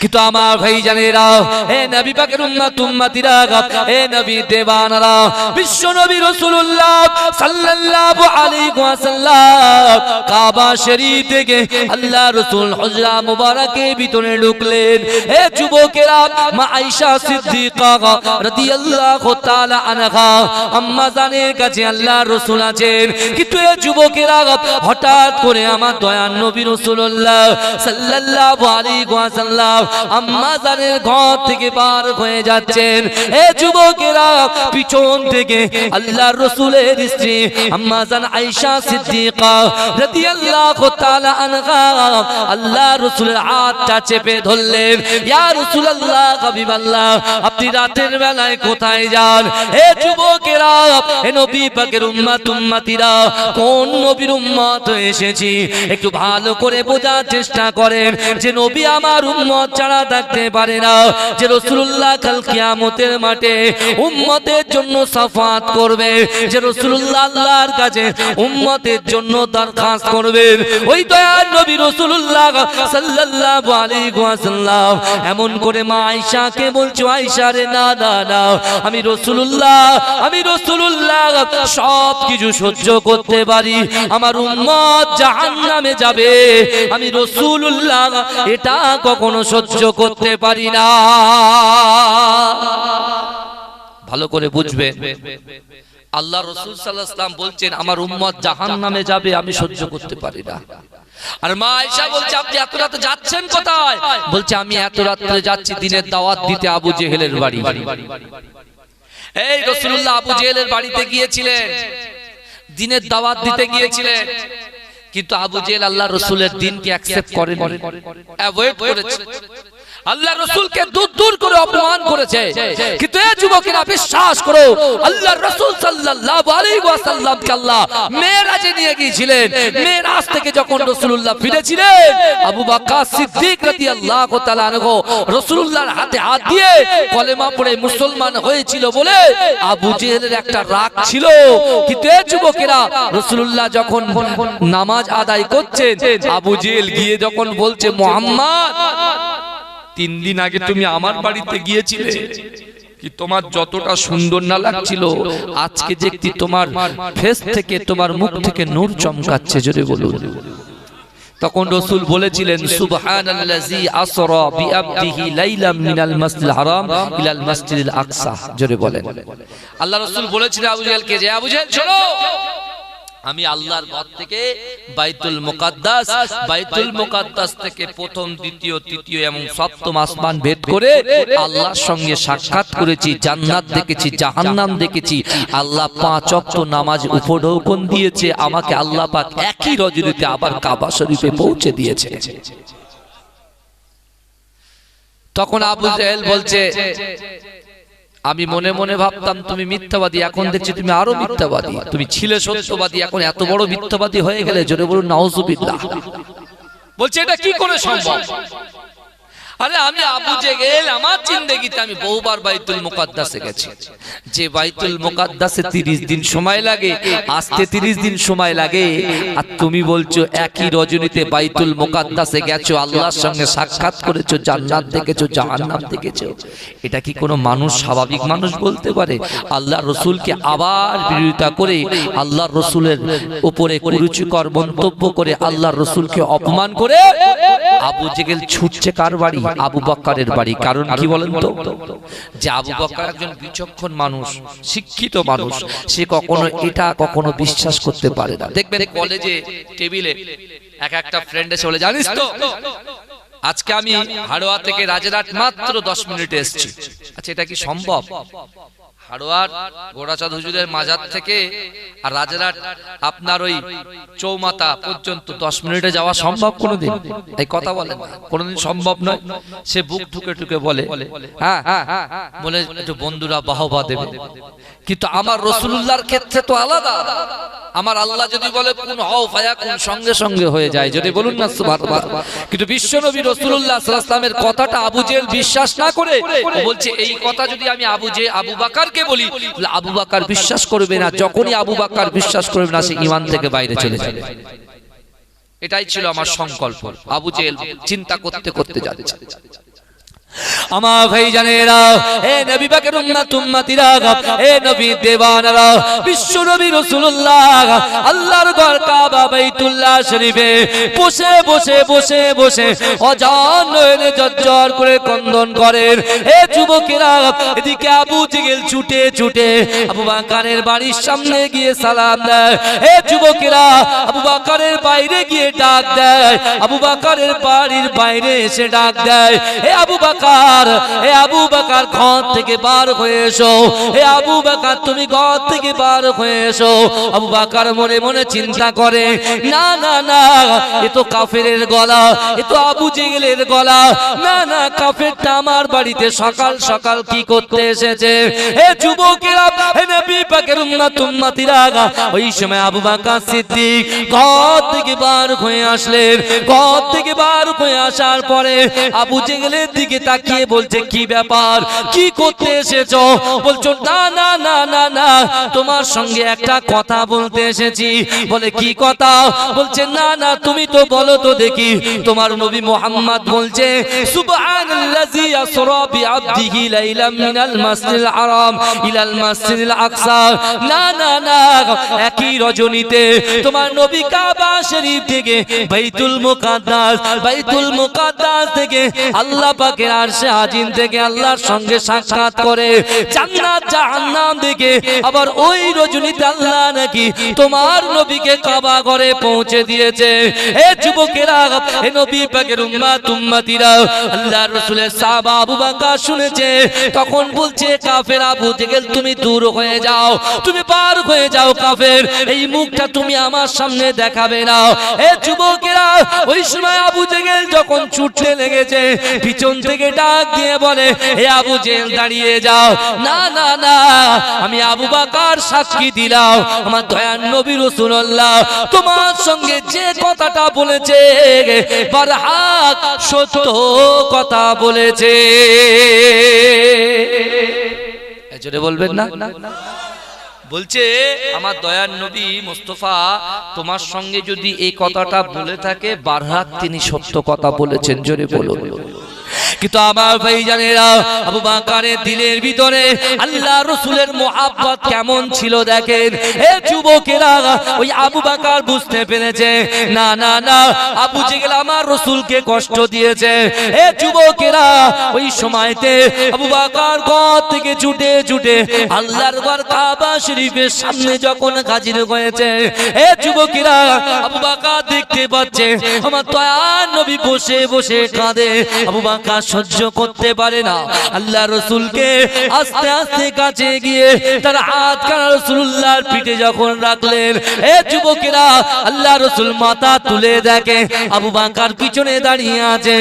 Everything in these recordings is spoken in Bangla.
কিন্তু আমার ভাই জানেরা হে নবী পাকের উম্মত, উম্মতিরা হে নবী দেবানারা বিশ্ব নবী রাসূলুল্লাহ সাল্লাল্লাহু আলাইহি ওয়াসাল্লাম কাবা শরীফ থেকে আল্লাহ রাসূল হুজরা মুবারকে ভিতরে ঢুকলেন। হে যুবকেরা, মা আয়েশা সিদ্দিকা রাদিয়াল্লাহু তাআলা আনহা, আম্মা জানের কাছে আল্লাহ রাসূল আছেন। কিন্তু যুবকেরা হঠাৎ করে আমার দয়ার নবী রাসূলুল্লাহ সাল্লাল্লাহু আলাইহি ওয়াসাল্লাম ঘর থেকে হয়ে যাচ্ছেন। এ যুবকেরা পিছন থেকে আল্লাহর রাসূলের স্ত্রী সিদ্দিকা আল্লাহর রাসূলের হাতটা চেপে ধরলেন। আপনি রাতের বেলায় কোথায় যান? এ যুবকেরা কোন নবীর উম্মত এসেছি? একটু ভালো করে বোঝার চেষ্টা করেন যে নবী আমার উম্মত ছাড়া থাকতে পারে না। যে রসুল্লাহ কাল কিয়ামতের মাঠে উম্মতের জন্য সাফাত করবে, যে রসুল্লাহ আল্লাহর কাছে উম্মতের জন্য দরখাস্ত করবেন ওই দয়ার নবী রসুল্লাহ সাল্লাল্লাহু আলাইহি ওয়াসাল্লাম। এমন করে মা আয়েশাকে বলছো, আয়েশা রে, না না না, আমি রসুল্লাহ আমি রসুল্লাহ সব কিছু সহ্য করতে পারি, আমার উম্মত জাহান্নামে যাবে, আমি রসুল্লাহ এটা কখনো সহ্য করতে পারি না। ভালো করে বুঝবে। আল্লাহ রসুল সাল্লাহাম বলছেন, আমার উম্মত জাহান নামে যাবে, আমি সহ্য করতে পারি না। আর মা আয়েশা বলছে, আপনি এত রাতে যাচ্ছেন কোথায়? বলছে, আমি এত রাত্রে যাচ্ছি দিনের দাওয়াত দিতে আবু জেহেলের বাড়ি। এই রসুল্লাহ আবু জেহেলের বাড়িতে গিয়েছিলেন। দিনের দাওয়াত দিতে গিয়েছিলেন। কিন্তু আবু জেল আল্লাহ রসুলের দিনকে অ্যাকসেপ্ট করেন। অ্যাভয়েড করেছে। আল্লাহ রসুলকে দূর দূর করে অপমান করেছে। কিন্তু এই যুবকেরা বিশ্বাস করো, আল্লাহ রসুল সাল্লাল্লাহু আলাইহি ওয়াসাল্লামকে আল্লাহ মেরাজে নিয়ে গিয়েছিলেন। মেরাজ থেকে যখন রাসূলুল্লাহ ফিরেছিলেন, আবু বকর সিদ্দিক রাদিয়াল্লাহু তাআলা হাতে হাত দিয়ে কলেমা পড়ে মুসলমান হয়েছিল বলে আবু জেহেলের একটা রাগ ছিল। কিন্তু এই যুবকেরা রাসূলুল্লাহ যখন নামাজ আদায় করছেন, আবু জেহেল গিয়ে যখন বলছে, মুহাম্মদ তিন দিন আগে তুমি আমার বাড়িতে গিয়েছিলে কি তোমার যতটা সুন্দর না লাগছিল, আজকে দেখছি তোমার ফেস থেকে তোমার মুখ থেকে নূর চমকাচ্ছে, জোরে বলুন। তখন রসুল বলেছিলেন, সুবহানাল্লাযী আসরা বিআবদিহি লাইলাম মিনাল হারাম ইলাল আকসা জোরে বলেন। আল্লাহ রসুল বলেছিলেন আবু যে আবু চলো! আমি আল্লাহর ঘর থেকে বাইতুল মুকাদ্দাস বাইতুল মুকাদ্দাস থেকে প্রথম, দ্বিতীয়, তৃতীয় এবং সপ্তম আসমান ভেদ করে আল্লাহর সঙ্গে সাক্ষাৎ করেছি, জান্নাত দেখেছি, জাহান্নাম দেখেছি। আল্লাহ পাঁচ ওয়াক্ত নামাজ উপঢৌকন দিয়েছে, আমাকে আল্লাহ পাক একই রজনীতে আবার কাবা শরীফে পৌঁছে দিয়েছে। তখন আবু জাহেল বলছে আমি মনে মনে ভাবতাম, তুমি মিথ্যাবাদী, এখন দেখছি তুমি আরও মিথ্যাবাদী। তুমি ছিলে সত্যবাদী, এখন এত বড় মিথ্যাবাদী হয়ে গেলে, জোরে বলুন, নাউজুবিল্লাহ। বলছে, এটা কি করে সম্ভব? আরে আমি আবু জেগেল আমার জিন্দেগিতে আমি বহুবার বাইতুল মুকাদ্দাসে গেছি যে বাইতুল মুকাদ্দাসে 30 দিন সময় লাগে আসতে 30 দিন সময় লাগে। আর তুমি বলছো একই রজনীতে বাইতুল মুকাদ্দাসে গেছো আল্লাহর সঙ্গে সাক্ষাৎ করেছ জান্নাত দেখেছ জাহান্নাম দেখেছ। এটা কি কোনো মানুষ স্বাভাবিক মানুষ বলতে পারে? আল্লাহ রসুলকে আবার বিরোধিতা করে আল্লাহ রসুলের উপরে কুরুচিকর মন্তব্য করে আল্লাহ রসুলকে অপমান করে আবু জেগেল ছুটছে কার বাড়ি? আবু বক্কারের বাড়ি। কারণ কি বলেন তো? যে আবু বক্কার একজন বিচক্ষণ মানুষ শিক্ষিত মানুষ সে কখনো এটা কখনো বিশ্বাস করতে পারে না। দেখবেন কলেজে টেবিলে এক একটা ফ্রেন্ড এসে বলে জানিস তো? আজকে আমি হাড়োয়া থেকে রাজেরহাট মাত্র দশ মিনিটে এসেছি। আচ্ছা এটা কি সম্ভব? হাড়োয়ার গোড়াচাঁদ হুজুরের মাজার থেকে আর রাজেরহাট আপনার ওই চৌমাতা পর্যন্ত দশ মিনিটে যাওয়া সম্ভব কোনোদিন? এই কথা বলেন না। কোনোদিন সম্ভব নয়। সে বুক ঠুকে ঠুকে বলে হ্যাঁ বলে একটু বন্ধুরা বাহবা দেবে। কিন্তু আমার রসুল্লাহর ক্ষেত্রে তো আলাদা। আমার আল্লাহ যদি বলে, কোন সঙ্গে সঙ্গে হয়ে যায়। যদি বলুন না কিন্তু বিশ্বনবী রাসূলুল্লাহ সাল্লাল্লাহু কথাটা আবু জেহেল বিশ্বাস না করে বলছে, এই কথা যদি আমি আবু জে, আবু বাকারকে বলি আবু বাকার বিশ্বাস করবে না। যখনই আবু বাকার বিশ্বাস করবে না, সে ইমান থেকে বাইরে চলে যাবে। এটাই ছিল আমার সংকল্প। আবু জেল চিন্তা করতে করতে যাচ্ছে। আমার ভাই জানেরা নবী পাকের নবী দেওয়ানারা বিশ্ব নবী রাসূলুল্লাহ, আল্লাহর ঘর কাবা বাইতুল্লাহ শরীফে বসে বসে বসে বসে অজান নয়নে জজ্জর করে কন্দন করেন। যুবকেরা, এদিকে আবু ছুটে ছুটে আবু বাকারের বাড়ির সামনে গিয়ে সালাম দেয়। এ যুবকেরা, আবু বাকারের বাইরে গিয়ে ডাক দেয়। আবু বাকারের বাড়ির বাইরে এসে ডাক দেয়। এ আবু বাকার এ আবু বাকার, ঘর থেকে বার হয়ে এসো। এ আবু বাকার, তুমি ঘর থেকে বার হয়ে এসো। আবু বাকার মনে মনে চিন্তা করে, না না না, এ তো কাফেরের গলা, এ তো আবু জেগেলের গলা। না না, কাফেরটা আমার বাড়িতে সকাল সকাল কি করতে এসেছে? হে যুবকেরা, হে নবী পাকের উম্মত, উম্মতিরা, ওই সময় আবু বকর সিদ্দিক ঘর থেকে বার হয়ে আসলেন। ঘর থেকে বার হয়ে আসার পরে আবু জেগেলের দিকে তাকিয়ে বলছে, কি ব্যাপার? কি করতে এসেছ? বলছো, না না না না না, তোমার সঙ্গে একটা কথা বলতে এসেছি। বলে, কি কথা? বলছে, না না, তুমি তো বলো তো দেখি। তোমার নবী মোহাম্মদ বলছে একই রজনীতে তোমার নবী কাবা শরীফ থেকে বাইতুল মুকাদ্দাস থেকে আল্লাহ পাকের আরশে আজিম থেকে আল্লাহর সঙ্গে সাক্ষাৎ করে। জান্নাত জাহান্নাম থেকে আবার ওই রজনীতে আল্লাহ নাকি তোমার নবীকে কাবা ঘরে পৌঁছে দিয়েছে। এ যুবকেরা, এ নবী পাকের উম্মাত, উম্মতিরা, আল্লাহর রাসূলের সাহাবা আবু বকর শুনেছে। তখন বলছে, কাফের আবু জেগেল, তুমি দূর হয়ে যাও, তুমি পার হয়ে যাও কাফের। এই মুখটা তুমি আমার সামনে দেখাবে না। এ যুবকেরা, ওই সময় আবু জেগেল যখন ছুটতে লেগেছে, পিছন থেকে ডাক দিয়ে বলে হে আবু জেল দাঁড়িয়ে যাও। না না না, আমি আবু বাকার সাক্ষী দিলাম, আমার দয়ান নবী রাসূলুল্লাহ। তোমার সঙ্গে যে কথাটা বলেছে, বারহাক সত্য কথা বলেছে। জোরে বলবেন না। বলছে, আমার দয়ার নবী মুস্তফা, তোমার সঙ্গে যদি এই কথাটা বলে থাকে, বারহাক তিনি সত্য কথা বলেছেন। জোরে বলুন। কিন্তু আমার ভাই জানেরা আবু বাকারের দিলের ভিতরে আল্লাহ রসুলের মোহাব্বত কেমন ছিল দেখেন। এ যুবকেরা, ওই আবু বাকার বুঝতে পেরেছে, না না না, আবু জেগেল আমার রসুলকে কষ্ট দিয়েছে। এ যুবকেরা, ওই সময়তে আবু বাকার ঘর থেকে ছুটে ছুটে আল্লাহর ঘর কাবা শরীফের সামনে যখন হাজির হয়েছে, এ যুবকেরা আবু বাকার দেখতে পাচ্ছে, আমার দয়ার নবী বসে বসে কাঁদে। আবু বাকার সহ্য করতে পারে না। আল্লাহ রসুলকে আস্তে আস্তে কাছে গিয়ে তার হাত কানা রসুল্লাহর পিঠে যখন রাখলেন, এ যুবকেরা, আল্লাহ রসুল মাথা তুলে দেখে আবু বাকার পিছনে দাঁড়িয়ে আছে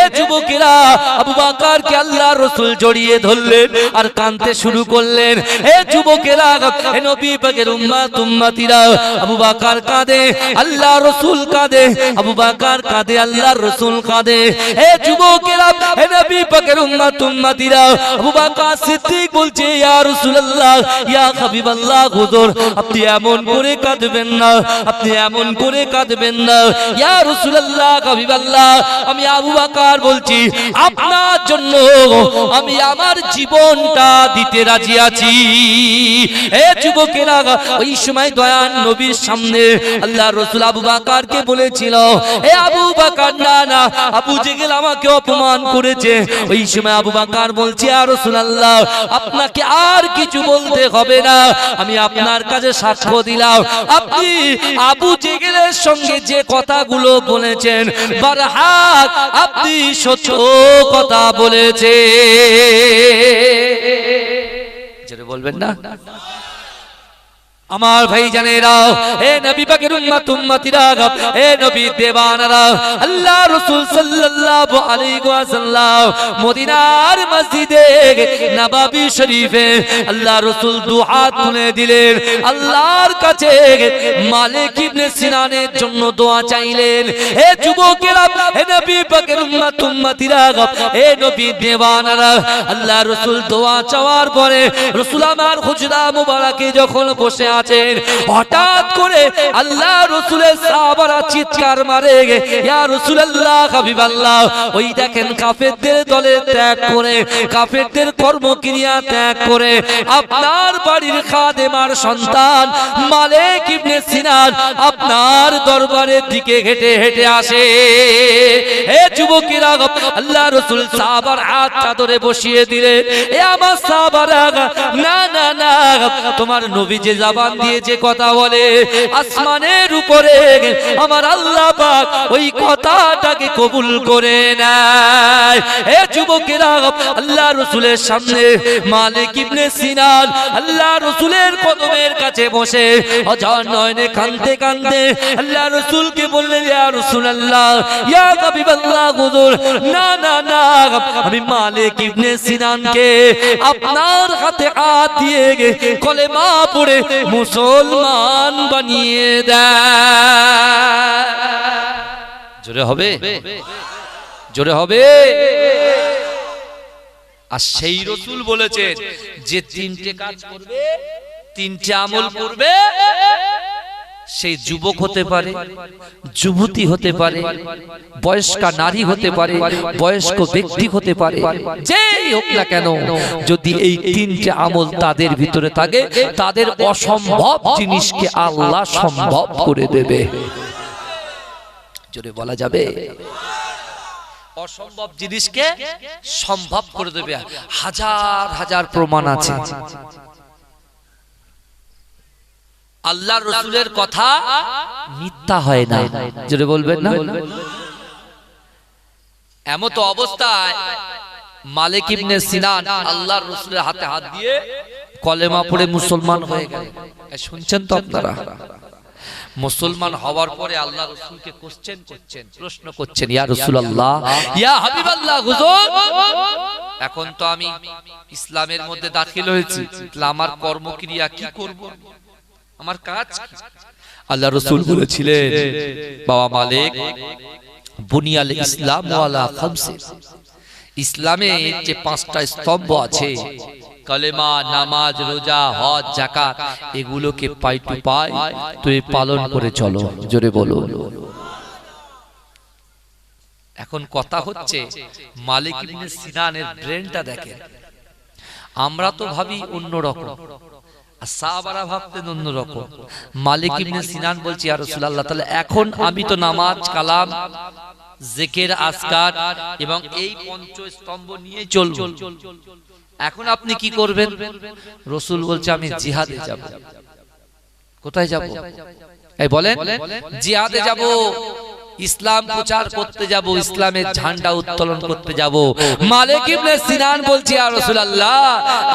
এ যুবকেরা, আবু বাকারকে আল্লাহ রসুল জড়িয়ে ধরলেন আর কানতে শুরু করলেন। এ যুবকেরা, এ নবী পাকের উম্মাত উম্মাতিরা, আবু বাকার কাঁদে, আল্লাহ রসুল কাঁদে, আবু বাকার কাঁদে, আল্লাহ রসুল কাঁদে। এ যুবকেরা আপনি এমন করে কাঁদবেন না, আপনি এমন করে কাঁদবেন না। ইয়া রাসূলুল্লাহ আমি আবু বকর বলছি, আপনার জন্য আমি আমার জীবনটা দিতে রাজি আছি। বলেছিল আমাকে অপমান করেছে। ওই সময় আবু বাকার বলছে আর রসুলাল্লাহ, আপনাকে আর কিছু বলতে হবে না। আমি আপনার কাছে সাক্ষ্য দিলাম। আপনি আবু জেগেলের সঙ্গে যে কথাগুলো বলেছেন আপনি সত্য কথা বলেছে বলবেন না? আমার ভাই জানেরা এ নবী পাকের উম্মত, উম্মতিরা, এ নবী দেওয়ানারা, আল্লাহ রাসূল সাল্লাল্লাহু আলাইহি ওয়াসাল্লাম মদিনার মসজিদে নববী শরীফে আল্লাহ রাসূল দুআ তুলে দিলেন। আল্লাহর কাছে মালিক ইবনে সিনানের জন্য দোয়া চাইলেন। এ যুবকেরা এ নবী পাকের উম্মত, উম্মতিরা এ নবী দেওয়ানারা, আল্লাহ রাসূল দোয়া চাওয়ার পরে রাসূল আমার হুজরা মুবারকে যখন বসে আছেন। হঠাৎ করে আল্লাহ রসুলের সাহাবারা চিৎকার মারে ইয়া রাসূলুল্লাহ, হাবিবাল্লাহ, ওই দেখেন কাফেরদের দলে ত্যাগ করে, কাফেরদের কর্মক্রিয়া ত্যাগ করে, আপনার বাড়ির খাদেমার সন্তান মালিক ইবনে সিনান আপনার দরবারের দিকে হেঁটে হেঁটে আসে। হে যুবকেরা, আল্লাহ রসুল সাহাবার হাত চাদরে বসিয়ে দিলেন। এ আমার সাহাবারা, না না না, তোমার নবী যে জবান দিয়ে যে কথা বলে, আসমানের উপরে আমার আল্লাহ পাক ওই কথাটাকে কবুল করে নেয়। হে যুবকেরা, আল্লাহ রসুলের সামনে মালিক ইবনে সিনান, আল্লাহ রসুলের কদমের কাছে বসে অজান নয়নে কান্দতে কান্দতে আল্লাহ রসুলকে বললেন, ইয়া রাসূলুল্লাহ, ইয়া হাবিবাল্লাহ হুজুর, না না না, আমি মালিক ইবনে সিনানকে আপনার হাতে হাত দিয়ে কলেমা পড়ে মুসলমান বানিয়ে দেয় জোরে হবে? জোরে হবে? আর সেই রসুল বলেছে যে তিনটে কাজ করবে, তিনটে আমল করবে সেই যুবক হতে পারে যুবতী হতে পারে বয়স্কা নারী হতে পারে বয়স্ক ব্যক্তি হতে পারে। যেই হোক না কেন যদি এই তিনটে আমল তাদের ভিতরে থাকে তাদের অসম্ভব জিনিসকে আল্লাহ সম্ভব করে দেবে। জোরে বলা যাবে? অসম্ভব জিনিসকে সম্ভব করে দেবে। হাজার হাজার প্রমাণ আছে। আল্লাহ রসুলের কথা মিথ্যা হয় না। জোরে বলবেন না? এমত অবস্থায় মালিক ইবনে সিনান আল্লাহর রসুলের হাতে হাত দিয়ে কলেমা পড়ে মুসলমান হয়ে গেল শুনছেন তো আপনারা? মুসলমান হওয়ার পরে আল্লাহ রসুলকে কোশ্চেন করছেন, প্রশ্ন করছেন, ইয়া রসুলাল্লাহ, ইয়া হাবিবাল্লাহ, হুজুর! এখন তো আমি ইসলামের মধ্যে দাখিল হয়েছি। আমার কর্মক্রিয়া কি করব? আমার কাজ আল্লাহ রসুল বলেছিলেন বাবা মালিক বুনিয়াল ইসলাম ওয়ালা খামসে। ইসলামে যে পাঁচটা স্তম্ভ আছে কলেমা নামাজ রোজা হজ জাকাত এগুলোকে পাই টু পাই তুই পালন করে চলো জোরে বলো। এখন কথা হচ্ছে মালিক ইবনে সিনানের ব্রেনটা দেখেন। আমরা তো ভাবি অন্যরকম। সাহাবারা ভাবতেন অন্যরকম। মালিক ইবনে সিনান বলছি আর রাসূলুল্লাহ, তাহলে এখন আমি তো নামাজ, কালাম, জেকের, আসকার এবং এই পঞ্চ স্তম্ভ নিয়ে চলবো। এখন আপনি কি করবেন? রসুল বলছে, আমি জিহাদে যাব। কোথায় যাব? এই বলেন, জিহাদে যাব। ইসলাম প্রচার করতে যাব, ইসলামের ঝান্ডা উত্তোলন করতে যাব। মালিক ইবনে সিনান বলছি আর রাসূলুল্লাহ,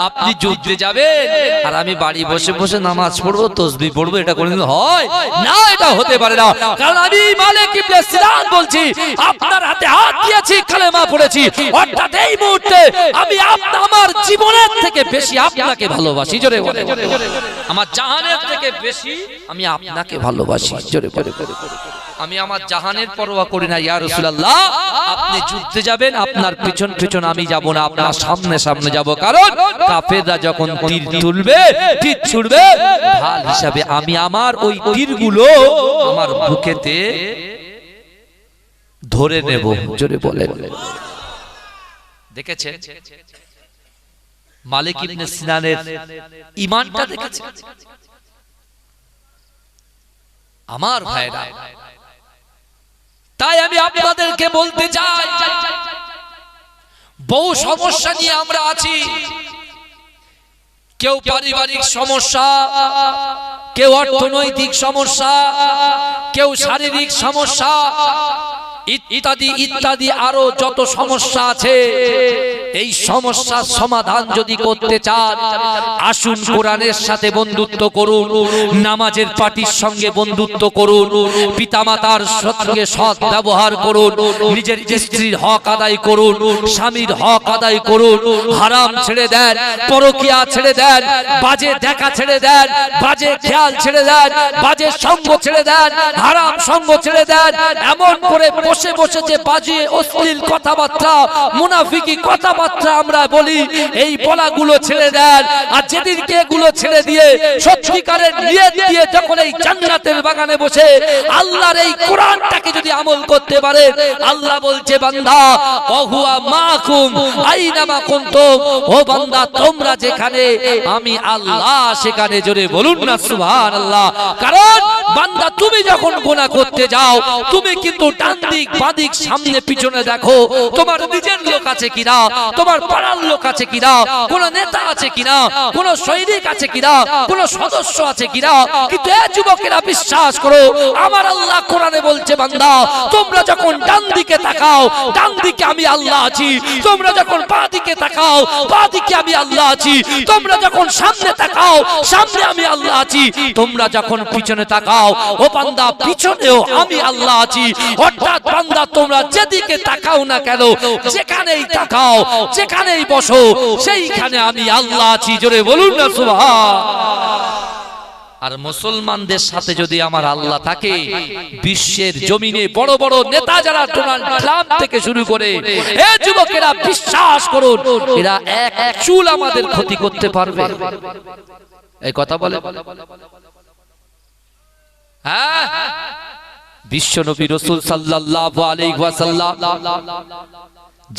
আপনি যুদ্ধে যাবেন আর আমি বাড়ি বসে বসে নামাজ পড়ব, তসবিহ পড়ব, এটা কোনদিন হয় না, এটা হতে পারে না। কারণ আমি মালিক ইবনে সিনান বলছি, আপনার হাতে হাত দিয়েছি, কালেমা পড়েছি, অর্থাৎ এই মুহূর্তে আমি আপনা আমার জীবনের থেকে বেশি আপনাকে ভালোবাসি। জোরে বলে আমার জাহানের থেকে বেশি আমি আপনাকে ভালোবাসি। জোরে বলে আমি আমার জাহানের পরোয়া করি না, ইয়া রাসূলুল্লাহ। আপনি যুদ্ধে যাবেন, আপনার পিছন পিছন আমি যাব না, আপনার সামনে সামনে যাব। কারণ কাফেররা যখন তীর তুলবে, তীর ছুড়বে, ঢাল হিসাবে আমি আমার ওই তীরগুলো আমার বুকেতে ধরে নেব, জোরে বলেন। দেখেছেন? মালিক ইবনে সিনানের ঈমানটা দেখেছেন? আমার ভাইরা তাই আমি আপনাদেরকে বলতে চাই, বহু সমস্যা নিয়ে আমরা আছি। কেউ পারিবারিক সমস্যা, কেউ অর্থনৈতিক সমস্যা, কেউ শারীরিক সমস্যা ইত্যাদি ইত্যাদি আরও যত সমস্যা আছে, এই সমস্যার সমাধান যদি করতে চান, আসুন কোরআনের সাথে বন্ধুত্ব করুন, নামাজের পার্টির সঙ্গে বন্ধুত্ব করুন, পিতামাতার সঙ্গে সৎ ব্যবহার করুন, নিজের স্ত্রীর হক আদায় করুন, স্বামীর হক আদায় করুন, হারাম ছেড়ে দেন, পরকিয়া ছেড়ে দেন, বাজে দেখা ছেড়ে দেন, বাজে খেয়াল ছেড়ে দেন, বাজে সঙ্গ ছেড়ে দেন, হারাম সঙ্গ ছেড়ে দেন, এমন করে বসে বসে যে বাজে, অশ্লীল কথাবার্তা, মুনাফিকি কথাবার্তা আমরা বলি, এই বলাগুলো ছেড়ে দেন। আর যেদিনকে এগুলো ছেড়ে দিয়ে, সত্যিকারের নিয়ত দিয়ে যখন এই জান্নাতের বাগানে বসে, আল্লাহর এই কোরআনটাকে যদি আমল করতে পারে, আল্লাহ বলছে, বান্দা, ওহুয়া মাকুম আইনামা কুনতুম? ও বান্দা, তোমরা যেখানে, আমি আল্লাহ সেখানে জোরে বলুন না, সুবহানাল্লাহ। কারণ, বান্দা, তুমি যখন গুনাহ করতে যাও, তুমি কিন্তু ডান বাদিক সামনে, পিছনে দেখো, তোমার নিজের লোক আছে কিনা? তোমার পাড়ার লোক আছে কিনা? কোন নেতা আছে কিনা? কোন সৈনিক আছে কিনা? কোন সদস্য আছে কিনা? কিন্তু এ যুবকেরা বিশ্বাস করো, আমার আল্লাহ কোরআনে বলছে, বান্দা, তোমরা যখন ডান দিকে তাকাও, ডান দিকে আমি আল্লাহ আছি। তোমরা যখন বাঁ দিকে তাকাও, বাঁ দিকে আমি আল্লাহ আছি। তোমরা যখন সামনে তাকাও, সামনে আমি আল্লাহ আছি। তোমরা যখন পিছনে তাকাও, ও বান্দা, পিছনেও আমি আল্লাহ আছি। অর্থাৎ বান্দা, তোমরা যেদিকে তাকাও না কেন, যেখানেই তাকাও, যেখানেই বসো, সেইখানে আমি আল্লাহ আছি, জোরে বলুন না, সুবহান। আর মুসলমানদের সাথে যদি আমার আল্লাহ থাকে, বিশ্বের জমিনে বড় বড় নেতা যারা ডোনাল্ড ট্রাম্প থেকে শুরু করে, এ যুবকেরা বিশ্বাস করুন, এরা এক চুল আমাদের ক্ষতি করতে পারবে। এই কথা বলে। হ্যাঁ? বিশ্ব নবী রসুল সাল্লাহ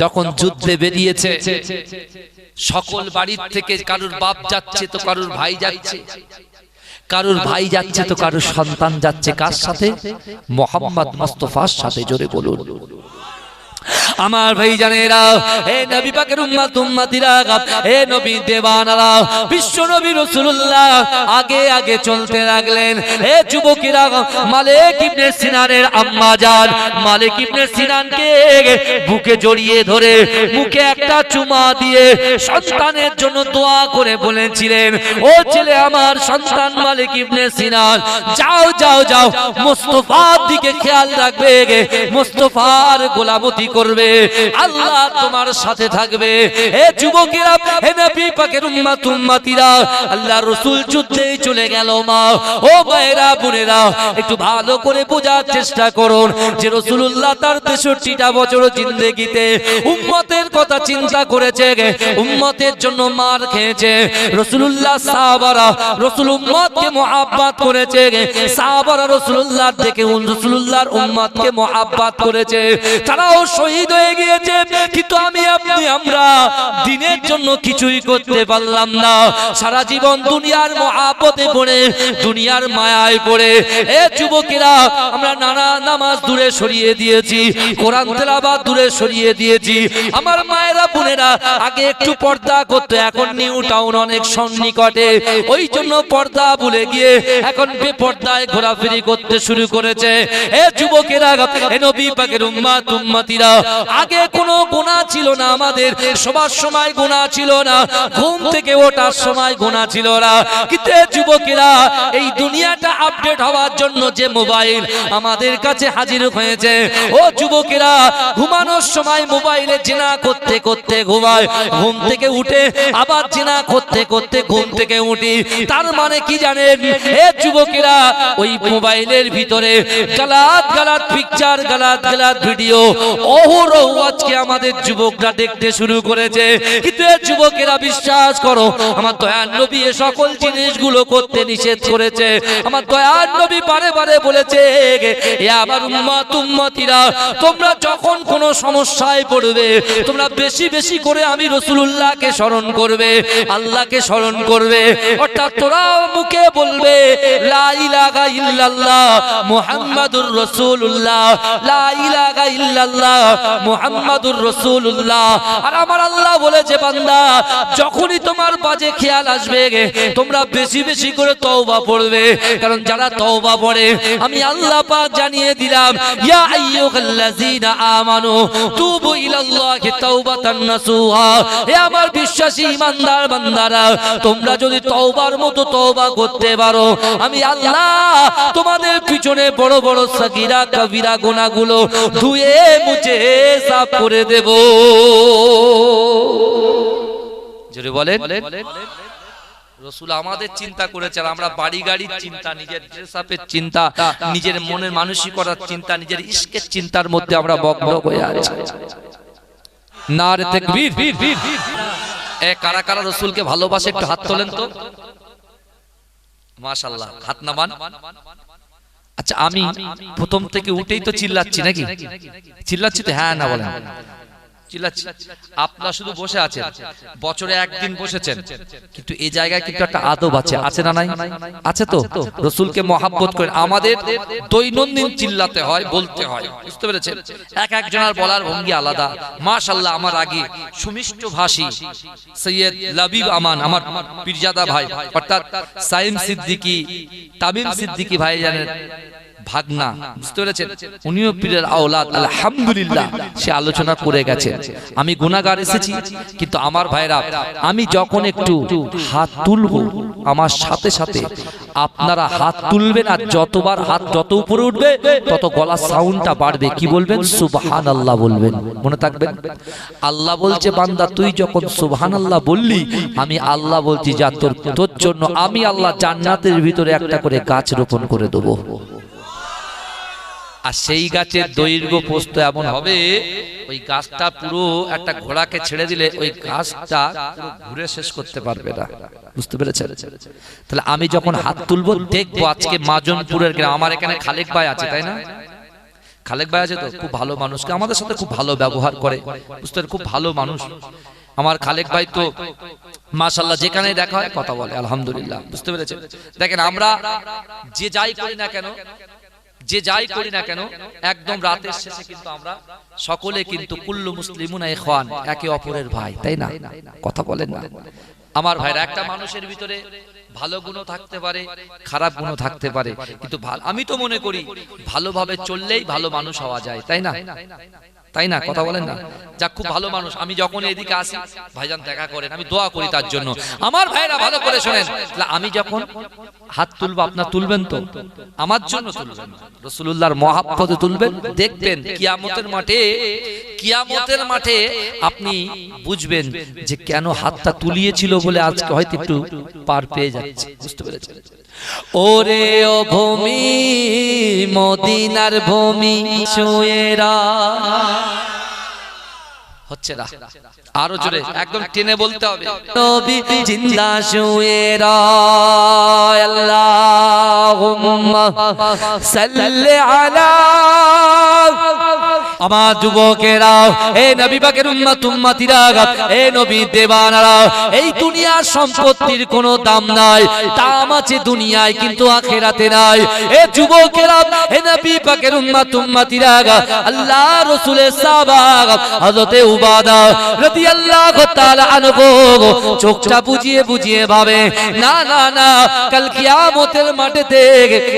যখন যুদ্ধে বেরিয়েছে, সকল বাড়ির থেকে কারুর বাপ যাচ্ছে তো কারুর ভাই যাচ্ছে। কারুর ভাই যাচ্ছে তো কারুর সন্তান যাচ্ছে। কার সাথে? মোহাম্মদ মোস্তফার সাথে, জোরে বলুন। আমার ভাই জানেরা, হে নবী পাকের উম্মত, উম্মতিরা, হে নবী দেওয়ানারা, বিশ্ব নবী রাসূলুল্লাহ আগে আগে চলতে লাগলেন। হে যুবকেরা, মালিক ইবনে সিনানের আম্মা জান, মালিক ইবনে সিনানকে বুকে জড়িয়ে ধরে মুখে একটা চুমা দিয়ে সন্তানের জন্য দোয়া করে বলেছিলেন, ও ছেলে আমার সন্তান মালিক ইবনে সিনান, যাও যাও যাও, মুস্তফার দিকে খেয়াল রাখবে মুস্তফার গোলামতি করবে আল্লাহ তোমার সাথে থাকবে। হে যুবকেরা হে নবী পাকের উম্মত, উম্মতিরা, আল্লাহ রাসূল যুদ্ধে চলে গেল মা। ও ভাইরা বোনেরা, একটু ভালো করে বোঝার চেষ্টা করুন যে রাসূলুল্লাহ তার 63টা বছর জিন্দেগিতে উম্মতের কথা চিন্তা করেছে, উম্মতের জন্য মার খেয়েছে। রাসূলুল্লাহ সাহাবারা, রাসূল উম্মতকে মুহাব্বত করেছে। সাহাবারা রাসূলুল্লাহ দেখে, রাসূলুল্লাহর উম্মতকে মুহাব্বত করেছে। তারাও শহীদ হয়ে গিয়েছে, কিন্তু আমি আপনি, আমরা দিনের জন্য কিছুই করতে পারলাম না। সারা জীবন দুনিয়ার মহাপতে পড়ে, দুনিয়ার মায়ায় পড়ে। এ যুবকেরা, আমরা নানা নামাজ দূরে সরিয়ে দিয়েছি, কোরআন তেলাবাদ দূরে সরিয়ে দিয়েছি। আমার মায়েরা, বোনেরা, আগে একটু পর্দা করতো, এখন নিউ টাউন অনেক সন্নিকটে। ওই জন্য পর্দা ভুলে গিয়ে এখন বেপর্দায় ঘোরাফেরি করতে শুরু করেছে। এ যুবকেরা, এ নবী পাকের উম্মাত, উম্মতিরা আগে কোনো গুনাহ ছিল না আমাদের। সবার সময় গুনাহ ছিল না। ঘুম থেকে ওঠার সময় গুনাহ ছিল না। কিন্তু যুবকেরা, এই দুনিয়াটা আপডেট হওয়ার জন্য যে মোবাইল আমাদের কাছে হাজির হয়েছে, ও যুবকেরা, ঘুমানোর সময় মোবাইলে জেনা করতে করতে ঘুমায়। ঘুম থেকে উঠে আবার জেনা করতে করতে ঘুম থেকে উঠি। তার মানে কি জানেন? এ যুবকেরা, ওই মোবাইলের ভিতরে গালাত গালাত পিকচার গালাত গালাত ভিডিও অহরহ আজকে আমাদের যুবকরা দেখতে শুরু করেছে। কিন্তু যুবকেরা বিশ্বাস করো, আমার দয়ার নবী এ সকল জিনিসগুলো করতে নিষেধ করেছে। আমার দয়ার নবী বারে বারে বলেছে আমার উম্মত উম্মতিরা, তোমরা যখন কোনো সমস্যায় পড়বে, তোমরা বেশি বেশি করে আমি রসুলুল্লাহকে স্মরণ করবে, আল্লাহকে স্মরণ করবে। অর্থাৎ তোরা মুখে বলবে, লা ইলাহা ইল্লাল্লাহ, মুহাম্মাদুর লা ইলাহা মুহাম্মাদুর রাসূলুল্লাহ। আর আমার আল্লাহ বলেছে বান্দা, যখনই তোমার বাজে খেয়াল আসবে, তোমরা বেশি বেশি করে তওবা পড়বে। কারণ যারা তওবা পড়ে, আমি আল্লাহ পাক জানিয়ে দিলাম, ইয়া আইয়ুহাল্লাযীনা আমানু তুবু ইলাল্লাহি তাওবাতান নাসুহা। হে আমার বিশ্বাসী ইমানদার বান্দারা, তোমরা যদি তওবার মতো তওবা করতে পারো, আমি আল্লাহ তোমাদের পিছনে বড় বড় সাকিরা কবিরা গুনাহগুলো ধুয়ে মুছে সাফ করে দেব। জোরে বলেন। রসুল আমাদের চিন্তা করেছেন, আমরা বাড়ি গাড়ির চিন্তা, নিজের চিন্তা, নিজের মনের মানসিকতার চিন্তা, নিজের ইস্কের চিন্তার মধ্যে আমরা মগ্ন হয়ে আছি। নারে তাকবীর। এ, কারা কারা রসুলকে ভালোবাসে, একটু হাত তোলেন তো। মাশাআল্লাহ, হাত নামান। আচ্ছা আমি প্রথম থেকে উঠেই তো চিল্লাচ্ছি নাকি? চিল্লাচ্ছি তো হ্যাঁ না বলেন। চিল্লাচ্ছি। আপনারা শুধু বসে আছেন। বছরে একদিন বসেছেন। কিন্তু এই জায়গায় কিন্তু একটা আদব আছে। আছে না নাই? আছে তো? রসুলকে মহাব্বত করেন। আমাদের দৈনন্দিন চিল্লাতে হয়, বলতে হয়। বুঝতে পেরেছেন? এক একজনের বলার ভঙ্গি আলাদা। মাশাল্লাহ আমার আগে সুমিষ্ট ভাষী সৈয়দ লাবিব আমান, আমার ভাই, অর্থাৎ সাইম তামিম সিদ্দিকী ভাই জানেন ভাগনা। বুঝতে পেরেছেন? উনিও পীরের আওলাদ আলহামদুলিল্লাহ। সে আলোচনা করে গেছে। আমি গুনাহগার এসেছি কিন্তু আমার ভাইরা আমি যখন একটু হাত তুলব আমার সাথে সাথে আপনারা হাত তুলবেন আর যতবার হাত যত উপরে উঠবে তত গলার সাউন্ডটা বাড়বে। কি বলবেন? সুবহান আল্লাহ বলবেন। মনে থাকবেন আল্লাহ বলছে বান্দা তুই যখন সুবহান আল্লাহ বললি আমি আল্লাহ বলছি যা তোর তোর জন্য আমি আল্লাহ জান্নাতের ভিতরে একটা করে গাছ রোপণ করে দেবো। আর সেই গাছের দৈর্ঘ্য পোস্ত এমন হবে ওই গাছটা পুরো একটা ঘোড়াকে ছেড়ে দিলে ওই গাছটা ঘুরে শেষ করতে পারবে না। বুঝতে পেরেছেন? তাহলে আমি যখন হাত তুলবো দেখব আজকে মাজনপুরের গ্রাম আমার এখানে খালেক ভাই আছে তাই না? খালেক ভাই আছে তো খুব ভালো মানুষকে আমাদের সাথে খুব ভালো ব্যবহার করে বুঝতে? খুব ভালো মানুষ। আমার খালেক ভাই তো মাশাল্লাহ যেখানে দেখা হয় কথা বলে আলহামদুলিল্লাহ। বুঝতে পেরেছেন? দেখেন আমরা যে যাই করি না কেন যে যাই করি না কেন একদম রাতের শেষে কিন্তু আমরা সকলে কিন্তু কুল্লু মুসলিমুনা ইখওয়ান একে অপরের ভাই তাই না? কথা বলেন না। আমার ভাইরা একটা মানুষের ভিতরে ভালো গুণও থাকতে পারে খারাপ গুণও থাকতে পারে কিন্তু আমি তো মনে করি ভালোভাবে চললেই ভালো মানুষ হওয়া যায় তাই না? তাই না? কথা বলেন না। যা খুব ভালো মানুষ। আমি যখন এদিকে আসি ভাইজান দেখা করেন আমি দোয়া করি তার জন্য। আমার ভাইরা ভালো করে শোনেন। আমি যখন হাত তুলবো আপনার তুলবেন তো? আমার জন্য তুলবেন। রসুল্লাহর মহাব্বতে তুলবেন। দেখবেন কিয়ামতের মাঠে কিয়ামতের মাঠে আপনি বুঝবেন যে কেন হাতটা তুলিয়েছিল বলে আজকে হয়তো একটু পার পেয়ে যাচ্ছে। বুঝতে পেরেছেন? ওরে ও ভূমি মদিনার ভূমি শুয়েরা হচ্ছে না। আরও জোরে একদম টেনে বলতে হবে। নবী জিন্দা শুয়ে রায় আল্লাহুম্মা সাল্লি আলা আমার যুবকেরা এ নবী পাকের উম্মত উম্মতিরা এ নবী দেবানারা এই দুনিয়ার সম্পত্তির কোনো দাম নাই দাম আছে দুনিয়ায় কিন্তু আখেরাতে নাই। এ যুবকেরা এ নবী পাকের উম্মত উম্মতিরা আল্লাহ রাসূলের সাহাবা হযরতে চোখটা বুজিয়ে বুজিয়ে ভাবে, না না না, কাল কিয়ামতের মাঠেতে,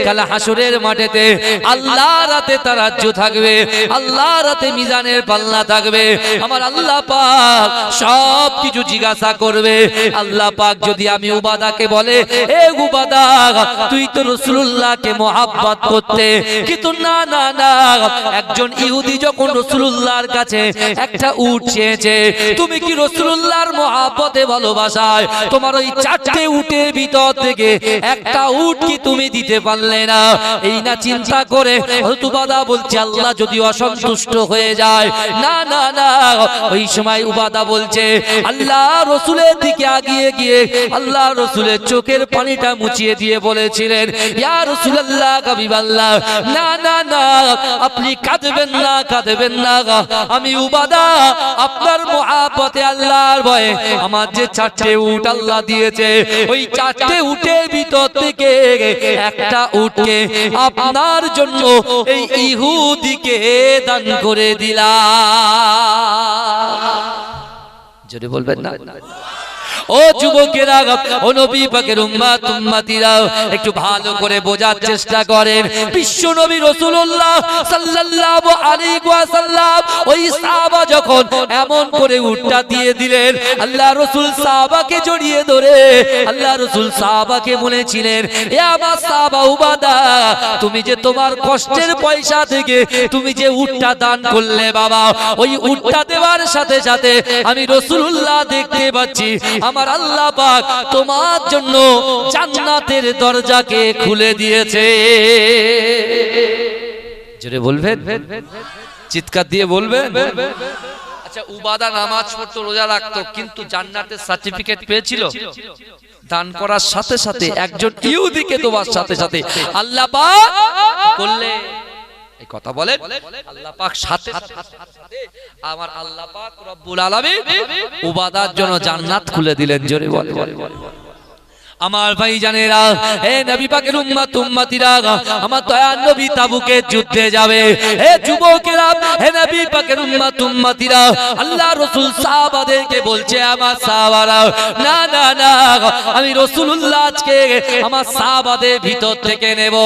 কাল হাসরের মাঠেতে আল্লাহ রাতে তার রাজ্য থাকবে, আল্লাহ রাতে মিজানের পাল্লা থাকবে। আমার আল্লাহ পাক সব কিছু জিজ্ঞাসা করবে। আল্লাহ পাক যদি আমি উবাদাকে বলে, এ উবাদা, তুই তো রসুল্লাহকে মোহাব্বত করতে। কিন্তু না না না, একজন ইহুদি যখন রসুল্লাহর কাছে একটা চেয়েছে তুমি কি রসুল্লাহর মহাব্বতে ভালোবাসায়? তোমার ওই চারটে উটের ভিতর থেকে একটা উট কি তুমি দিতে পারলে না? এই না চিন্তা করে উবাদা বলছে, আল্লাহ যদি অসন্তুষ্ট হয়ে যায়। না না না, ওই সময় উবাদা বলছে, আল্লাহ রসুলের দিকে আগিয়ে গিয়ে আল্লাহ রসুলের চোখের পানিটা মুছিয়ে দিয়ে বলেছিলেন, ইয়া রসুলাল্লাহ কাবিবাল্লাহ না না না, আপনি কাঁদবেন না কাঁদবেন না, আমি উবাদা আপনার মহাপতে আল্লাহর ভয়ে আমার যে চারটে উট আল্লাহ দিয়েছে, ওই চারটে উটের ভিতর থেকে একটা উটকে আপনার জন্য এই ইহুদিকে দান করে দিলা জোরে বলবেন না? ও যুবকেরা, ও নবী পাকের উম্মাত, উম্মাতিরা, একটু ভালো করে বোঝার চেষ্টা করেন। বিশ্ব নবী রাসূলুল্লাহ সাল্লাল্লাহু আলাইহি ওয়াসাল্লাম ওই সাহাবা যখন এমন করে উটটা দিয়ে দিলেন, আল্লাহ রাসূল সাহাবাকে জড়িয়ে ধরে, আল্লাহ রাসূল সাহাবাকে বলেছিলেন, এ আমার সাহাবা উবাদা, তুমি যে তোমার কষ্টের পয়সা থেকে তুমি যে উটটা দান করলে বাবা, ওই উটটা দেওয়ার সাথে সাথে আমি রাসূলুল্লাহ দেখতে পাচ্ছি, আমার আল্লাহ পাক তোমার জন্য জান্নাতের দরজাকে খুলে দিয়েছে। জোরে বলবেন? চিৎকার দিয়ে বলবেন? আচ্ছা উবাদা নামাজ পড়তো, রোজা রাখতো, কিন্তু জান্নাতের সার্টিফিকেট পেয়েছিল? দান করার সাথে সাথে একজন ইহুদিকে দেওয়ার সাথে সাথে আল্লাহ পাক করলে এই কথা বলেন আল্লাহ পাক সাথে সাথে আমার আল্লাহ পাক রব্বুল আলামিন উবাদার জন্য জান্নাত খুলে দিলেন জোরে বলে আমার ভাই জানেরা হে নবী পাকের উম্মত, উম্মতিরা, আমার দয়ার নবী তাবুকে যুদ্ধে যাবে। হে যুবকেরা, হে নবী পাকের উম্মত, উম্মতিরা, আল্লাহ রাসূল সাহাবাদেরকে বলছে, আমার সাহাবারা, না না না, আমি রাসূলুল্লাহ আজকে আমার সাহাবাদের ভিতর থেকে নেব।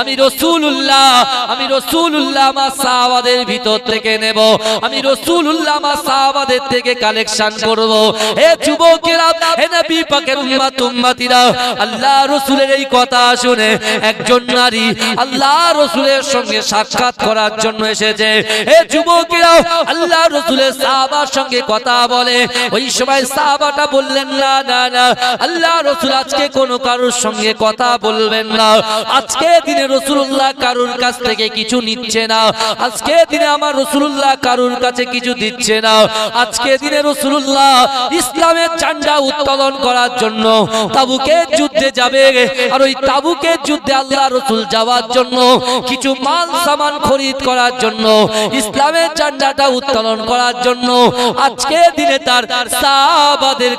আমি রাসূলুল্লাহ আমি রাসূলুল্লাহ আমার সাহাবাদের ভিতর থেকে নেব। আমি রাসূলুল্লাহ আমার সাহাবাদের থেকে কালেকশন করব। হে যুবকেরা, হে নবী পাকের উম্মত, উম্মতিরা আল্লাহ রসুলের এই কথা শুনে একজন নারী আল্লাহ রসুলের সঙ্গে সাক্ষাৎ করার জন্য এসেছে। হে যুবকেরাও আল্লাহ রসুলের সাহাবার সঙ্গে কথা বলে। ওই সময় সাহাবাটা বললেন, না না না, আল্লাহ রসুল আজকে কোনো কারোর সঙ্গে কথা বলবেন না। আজকে দিনে রসুল্লাহ কারোর কাছ থেকে কিছু নিচ্ছে না। আজকে দিনে আমার রসুল্লাহ কারোর কাছে কিছু দিচ্ছে না। আজকে দিনে রসুল্লাহ ইসলামের ঝান্ডা উত্তোলন করার জন্য তাবুকে যুদ্ধে যাবে। আর ওই তাবুকে যুদ্ধে আল্লাহ রসুল যাওয়ার জন্য, কিছু মাল সামান খরিদ করার জন্য, ইসলামের ঝান্ডাটা উত্তোলন করার জন্য আজকে দিনে তার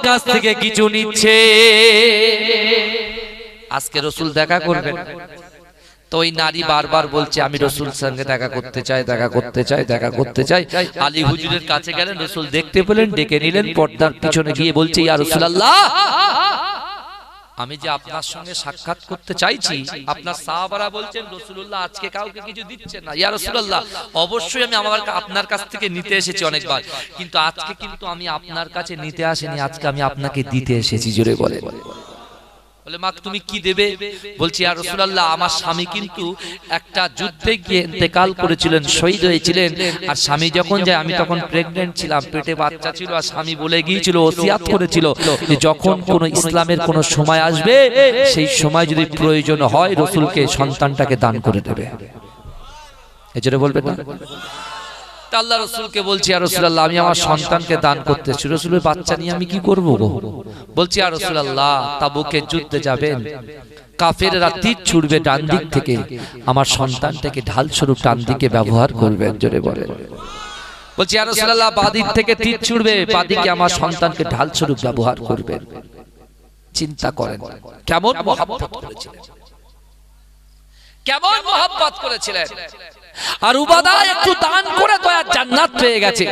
কাছ থেকে কিছু নিচ্ছে। আজকে রসুল দেখা করবেন তো ওই নারী বারবার বলছে, আমি রসুল সঙ্গে দেখা করতে চাই, দেখা করতে চাই, দেখা করতে চাই। আলী হুজুরের কাছে গেলেন, রসুল দেখতে পেলেন, ডেকে নিলেন, পর্দার পিছনে গিয়ে বলছে, ইয়া রসুল আল্লাহ আমি যে আপনার সঙ্গে সাক্ষাৎ করতে চাইছি, আপনার সাহাবারা বলছেন রসুল্লাহ আজকে কাউকে কিছু দিচ্ছে না। ইয়া রসুল্লাহ অবশ্যই আমি আমার আপনার কাছ থেকে নিতে এসেছি অনেকবার। কিন্তু আজকে কিন্তু আমি আপনার কাছে নিতে আসিনি, আজকে আমি আপনাকে দিতে এসেছি, জোরে বলে বলে, মা, তুমি কি দেবে? বলছি আর রসুলাল্লাহ, আমার স্বামী কিন্তু একটা যুদ্ধে গিয়ে ইন্তেকাল করেছিলেন, শহীদ হয়েছিলেন। আর স্বামী যখন যায়, আমি তখন প্রেগনেন্ট ছিলাম, পেটে বাচ্চা ছিল, আর স্বামী বলে গিয়েছিল, ওসিয়াত করেছিল যে যখন কোন ইসলামের কোন সময় আসবে, সেই সময় যদি প্রয়োজন হয়, রসুলকে, সন্তানটাকে দান করে দেবে। এজন্য বলবেন না? তা আল্লাহ রসুলকে বলছি আর রসুল্লাহ আমি আমার সন্তানকে দান করতেছি। রসুলের বাচ্চা নিয়ে আমি কি করব গো? বলছি আর রসুল্লাহ তাবুকে যুদ্ধে যাবেন। কাফেররা তীর ছুড়বে ডান দিক থেকে। আমার সন্তানটাকে ঢাল স্বরূপ ডান দিকে ব্যবহার করবেন। জোরে বলে বলছি আর রসুল্লাহ বাদিক থেকে তীর ছুড়বে বাদিকে আমার সন্তানকে ঢাল স্বরূপ ব্যবহার করবেন। চিন্তা করেন। কেমন মহাব্বত করেছিলেন। কেমন মহাব্বত করেছিলেন। আর উবাদা একটু দান করে তো আর জান্নাত পেয়ে গেছে।